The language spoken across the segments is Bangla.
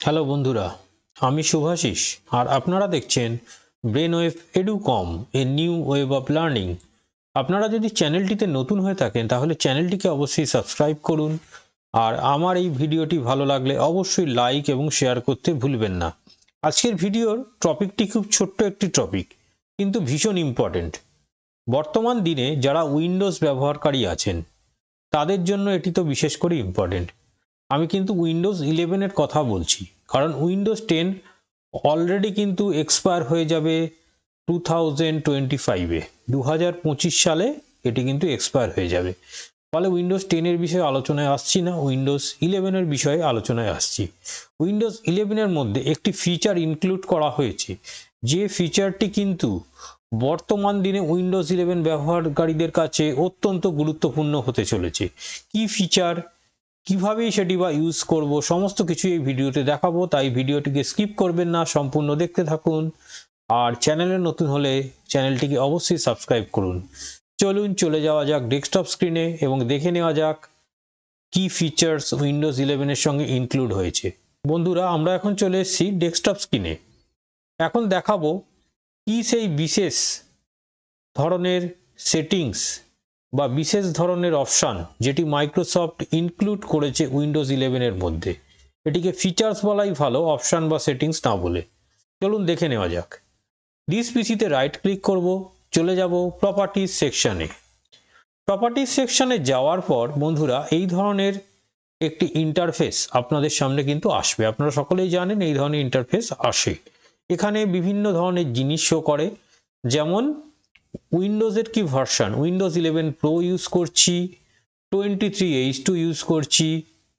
হ্যালো বন্ধুরা, আমি শুভাশিস আর আপনারা দেখছেন brain wave Educom a new wave of learning আপনারা যদি চ্যানেলটিতে নতুন হয়ে থাকেন, তাহলে চ্যানেলটিকে অবশ্যই সাবস্ক্রাইব করুন আর আমার এই ভিডিওটি ভালো লাগলে অবশ্যই লাইক এবং শেয়ার করতে ভুলবেন না। আজকের ভিডিওর টপিকটি খুব ছোট্ট একটি টপিক, কিন্তু ভীষণ ইম্পর্ট্যান্ট বর্তমান দিনে যারা উইন্ডোজ ব্যবহারকারী আছেন, তাদের জন্য এটি তো বিশেষ করে ইম্পর্ট্যান্ট আমি কিন্তু উইন্ডোজ ইলেভেনের কথা বলছি। কারণ উইন্ডোজ টেন অলরেডি কিন্তু এক্সপায়ার হয়ে যাবে টু থাউজেন্ড টোয়েন্টি ফাইভে দু হাজার পঁচিশ সালে এটি কিন্তু এক্সপায়ার হয়ে যাবে। ফলে উইন্ডোজ টেনের বিষয়ে আলোচনায় আসছি না উইন্ডোজ ইলেভেনের বিষয়ে আলোচনায় আসছি। উইন্ডোজ ইলেভেনের মধ্যে একটি ফিচার ইনক্লুড করা হয়েছে। যে ফিচারটি কিন্তু বর্তমান দিনে উইন্ডোজ ইলেভেন ব্যবহারকারীদের কাছে অত্যন্ত গুরুত্বপূর্ণ হতে চলেছে। কি ফিচার কীভাবে সেটি বা ইউজ করব, সমস্ত কিছু এই ভিডিওতে দেখাবো, তাই ভিডিওটিকে স্কিপ করবেন না, সম্পূর্ণ দেখতে থাকুন। আর চ্যানেলে নতুন হলে চ্যানেলটিকে অবশ্যই সাবস্ক্রাইব করুন। চলুন চলে যাওয়া যাক ডেস্কটপ স্ক্রিনে এবং দেখে নেওয়া যাক কি ফিচার্স উইন্ডোজ ইলেভেনের সঙ্গে ইনক্লুড হয়েছে। বন্ধুরা, আমরা এখন চলে এসেছি ডেস্কটপ স্ক্রিনে এখন দেখাবো কি সেই বিশেষ ধরনের সেটিংস বা বিশেষ ধরনের অপশান যেটি মাইক্রোসফট ইনক্লুড করেছে উইন্ডোজ ইলেভেনের মধ্যে। এটিকে ফিচার্স বলাই ভালো অপশান বা সেটিংস না বলে। চলুন দেখে নেওয়া যাক। ডিস পিসিতে রাইট ক্লিক করব, চলে যাব প্রপার্টিজ সেকশানে প্রপার্টিজ সেকশানে যাওয়ার পর বন্ধুরা, এই ধরনের একটি ইন্টারফেস আপনাদের সামনে কিন্তু আসবে। আপনারা সকলেই জানেন এই ধরনের ইন্টারফেস আসে। এখানে বিভিন্ন ধরনের জিনিস শো করে। যেমন উইন্ডোজের কি version Windows eleven pro use করছি twenty three H two use করছি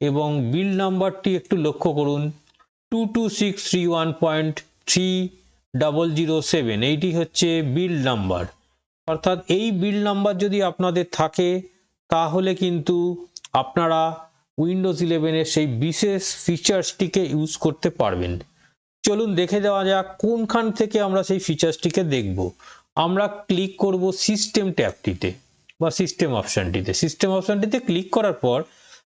এবং বিল নাম্বারটি একটু লক্ষ্য করুন two two six three one point three double zero seven eighty হচ্ছে বিল নাম্বার অর্থাৎ এই বিল নাম্বার যদি আপনাদের থাকে, তাহলে কিন্তু আপনারা উইন্ডোজ ইলেভেনের সেই বিশেষ ফিচার্সটিকে ইউজ করতে পারবেন। চলুন দেখে দেওয়া যাক কোনখান থেকে আমরা সেই ফিচার্সটিকে দেখব। আমরা ক্লিক করব সিস্টেম ট্যাবটিতে বা সিস্টেম অপশানটিতে সিস্টেম অপশানটিতে ক্লিক করার পর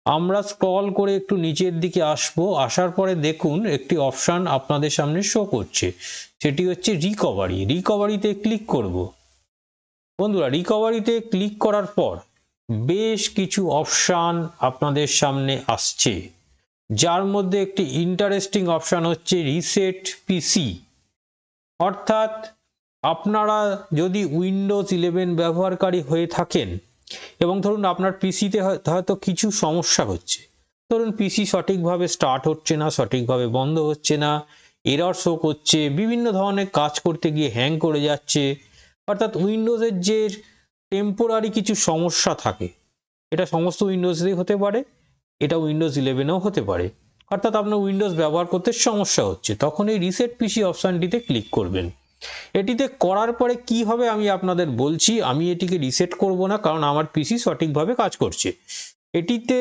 আমরা স্ক্রল করে একটু নিচের দিকে আসব। আসার পরে দেখুন একটি অপশান আপনাদের সামনে শো করছে। সেটি হচ্ছে রিকভারি রিকভারিতে ক্লিক করব। বন্ধুরা রিকভারিতে ক্লিক করার পর বেশ কিছু অপশান আপনাদের সামনে আসছে। যার মধ্যে একটি ইন্টারেস্টিং অপশান হচ্ছে রিসেট পিসি অর্থাৎ আপনারা যদি উইন্ডোজ ইলেভেন ব্যবহারকারী হয়ে থাকেন, এবং ধরুন আপনার পিসিতে হয়তো কিছু সমস্যা হচ্ছে। ধরুন পিসি সঠিকভাবে স্টার্ট হচ্ছে না, সঠিকভাবে বন্ধ হচ্ছে না এরর শো করছে, বিভিন্ন ধরনের কাজ করতে গিয়ে হ্যাং করে যাচ্ছে, অর্থাৎ উইন্ডোজের যে টেম্পোরারি কিছু সমস্যা থাকে, এটা সমস্ত উইন্ডোজেই হতে পারে, এটা উইন্ডোজ ইলেভেনেও হতে পারে। অর্থাৎ আপনার উইন্ডোজ ব্যবহার করতে সমস্যা হচ্ছে, তখন এই রিসেট পিসি অপশানটিতে ক্লিক করবেন। এটিতে করার পরে কি হবে আমি আপনাদের বলছি, আমি এটিকে রিসেট করব না, কারণ আমার পিসি সঠিকভাবে কাজ করছে। এটিতে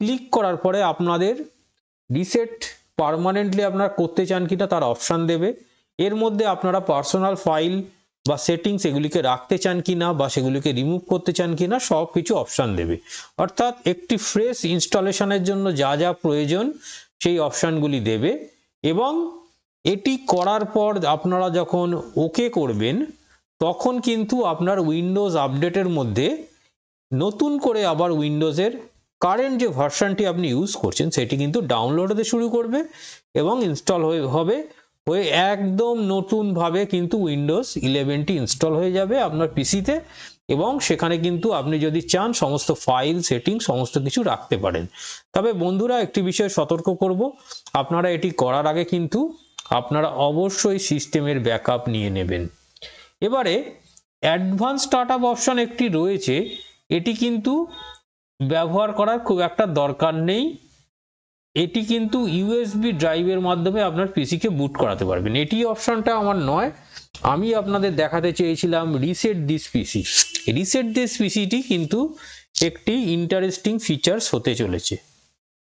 ক্লিক করার পরে আপনাদের রিসেট পারমানেন্টলি আপনারা করতে চান কিনা তার অপশান দেবে। এর মধ্যে আপনারা পার্সোনাল ফাইল বা সেটিংস এগুলিকে রাখতে চান কি না বা সেগুলিকে রিমুভ করতে চান কি না সব কিছু অপশান দেবে। অর্থাৎ একটি ফ্রেশ ইনস্টলেশনের জন্য যা যা প্রয়োজন সেই অপশানগুলি দেবে এবং এটি করার পর আপনারা যখন ওকে করবেন, তখন কিন্তু আপনার উইন্ডোজ আপডেটের মধ্যে নতুন করে আবার উইন্ডোজের কারেন্ট যে ভার্সানটি আপনি ইউজ করছেন, সেটি কিন্তু ডাউনলোড হতে শুরু করবে এবং ইনস্টল হয়ে হবে, হয়ে একদম নতুনভাবে কিন্তু উইন্ডোজ ইলেভেনটি ইনস্টল হয়ে যাবে আপনার পিসিতে এবং সেখানে কিন্তু আপনি যদি চান সমস্ত ফাইল সেটিং সমস্ত কিছু রাখতে পারেন। তবে বন্ধুরা, একটি বিষয়ে সতর্ক করব, আপনারা এটি করার আগে কিন্তু আপনারা অবশ্যই সিস্টেমের ব্যাকআপ নিয়ে নেবেন। এবারে অ্যাডভান্স স্টার্ট আপ অপশন একটি রয়েছে। এটি কিন্তু ব্যবহার করার খুব একটা দরকার নেই। এটি কিন্তু ইউএসবি ড্রাইভের মাধ্যমে আপনার পিসিকে বুট করাতে পারবেন। এটি অপশনটা আমার নয়। আমি আপনাদের দেখাতে চেয়েছিলাম reset this PC. Reset this PCT কিন্তু একটি ইন্টারেস্টিং ফিচার্স হতে চলেছে।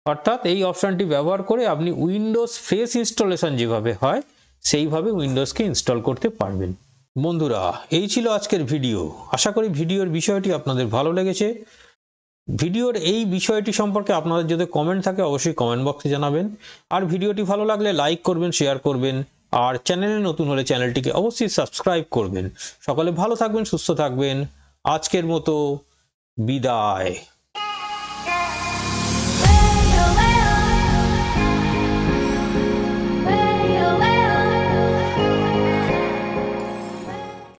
অর্থাৎ এই অপশানটি ব্যবহার করে আপনি উইন্ডোজ ফ্রেশ ইনস্টলেশন যেভাবে হয়, সেইভাবে উইন্ডোজকে ইনস্টল করতে পারবেন। বন্ধুরা, এই ছিল আজকের ভিডিও। আশা করি ভিডিওর বিষয়টি আপনাদের ভালো লেগেছে। ভিডিওর এই বিষয়টি সম্পর্কে আপনাদের যদি কমেন্ট থাকে, অবশ্যই কমেন্ট বক্সে জানাবেন। আর ভিডিওটি ভালো লাগলে লাইক করবেন শেয়ার করবেন। আর চ্যানেলে নতুন হলে চ্যানেলটিকে অবশ্যই সাবস্ক্রাইব করবেন। সকলে ভালো থাকবেন, সুস্থ থাকবেন। আজকের মতো বিদায়।